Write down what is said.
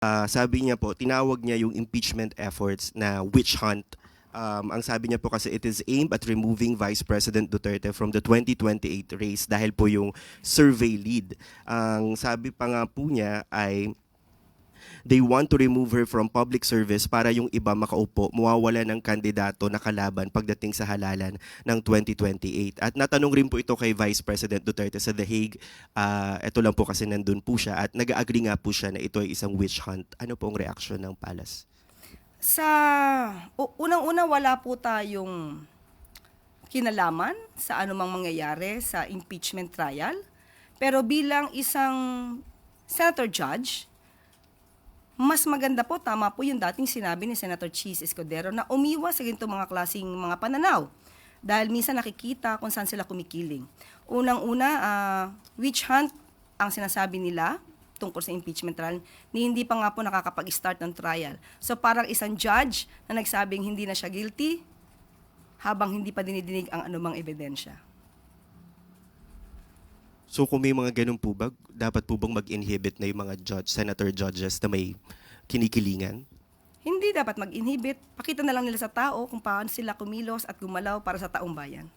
Ah, sabi niya po, tinawag niya yung impeachment efforts na witch hunt. Um, ang sabi niya po kasi it is aimed at removing Vice President Duterte from the 2028 race dahil po yung survey lead. Ang sabi pa nga po niya ay they want to remove her from public service para yung iba makaupo, mawawala ng kandidato na kalaban pagdating sa halalan ng 2028. At natanong rin po ito kay Vice President Duterte sa The Hague. Ah, ito lang po kasi nandun po siya at nag-agree nga po siya na ito ay isang witch hunt. Ano po ang reaksyon ng Palace? Sa unang-una wala po tayong kinalaman sa anumang mangyayari sa impeachment trial. Pero bilang isang senator judge, mas maganda po, tama po yung dating sinabi ni Senator Cheese Escudero na umiwas sa ganito mga klaseng mga pananaw. Dahil minsan nakikita kung saan sila kumikiling. Unang-una, ah, witch hunt ang sinasabi nila tungkol sa impeachment trial ni hindi pa nga po nakakapag-start ng trial. So parang isang judge na nagsabing hindi na siya guilty habang hindi pa dinidinig ang anumang ebidensya. So kung may mga ganun po ba, dapat po bang mag-inhibit na yung mga judge, senator judges na may kinikilingan? Hindi dapat mag-inhibit. Pakita na lang nila sa tao kung paano sila kumilos at gumalaw para sa taong bayan.